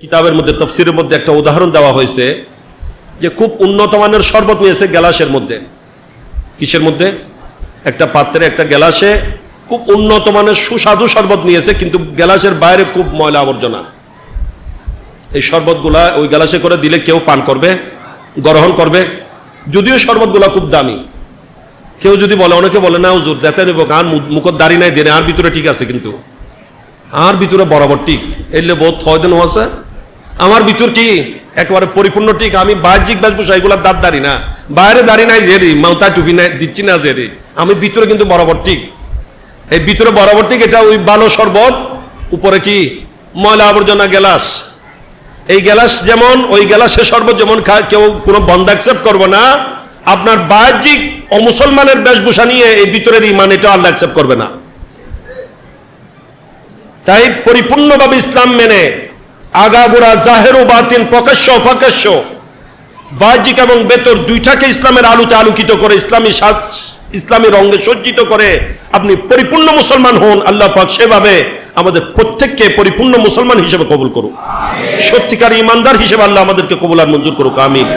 কিতাবের মধ্যে, তফসিরের মধ্যে একটা উদাহরণ দেওয়া হয়েছে যে খুব উন্নত মানের শরবত নিয়েছে গ্যালাসের মধ্যে। কিসের মধ্যে? একটা পাত্রে একটা গ্যালাসে খুব উন্নত মানের সুস্বাদু শরবত নিয়েছে, কিন্তু গ্যালাসের বাইরে খুব ময়লা আবর্জনা। এই শরবতগুলা ওই গ্যালাসে করে দিলে কেউ পান করবে, গ্রহণ করবে। যদিও শরবতগুলা খুব দামি। কেউ যদি বলে, অনেকে বলে, না হুজুর, দেতে নেব গান মুখত দাড়ি নাই, দেনে, আর ভিতরে ঠিক আছে কিন্তু। আর ভিতরে বরাবর ঠিক। এলে বহুত ছয় দিন আছে আমার ভিতর কি? একেবারে পরিপূর্ণ ঠিক, আমি বাহ্যিক বেশভূষা, এগুলার দাঁত দাঁড়ি না। বাইরে দাঁড়ি নাই যে রে মাউতা টুপি নাই, দিচ্ছি না যে রে। আমি ভিতরে কিন্তু বরাবর ঠিক। এই ভিতরে বরাবর ঠিক, এটা ওই ভালো শরবত, উপরে কি? ময়লা আবর্জনা গ্যালাস। এই গ্যালাস যেমন, ওই গ্যালাসের শরবত যেমন কেউ কোনো বন্ধ অ্যাকসেপ্ট করবে না, আপনার বাহ্যিক অমুসলমানের বেশভূষা নিয়ে এই ভিতরের ইমান, এটা আল্লাহ অ্যাকসেপ্ট করবে না। তাই পরিপূর্ণভাবে ইসলাম মেনে আগাগোড়া জাহের বাতিন প্রকাশ্য অপ্রকাশ্য বাহ্যিক এবং বেতর দুইটাকে ইসলামের আলোতে আলোকিত করে, ইসলামী সাজ ইসলামী রঙে সজ্জিত করে আপনি পরিপূর্ণ মুসলমান হন, আল্লাহ পাক সেভাবে আমাদের প্রত্যেককে পরিপূর্ণ মুসলমান হিসেবে কবুল করুক। সত্যিকার ইমানদার হিসেবে আল্লাহ আমাদেরকে কবুল আর মঞ্জুর করুক, আমিন।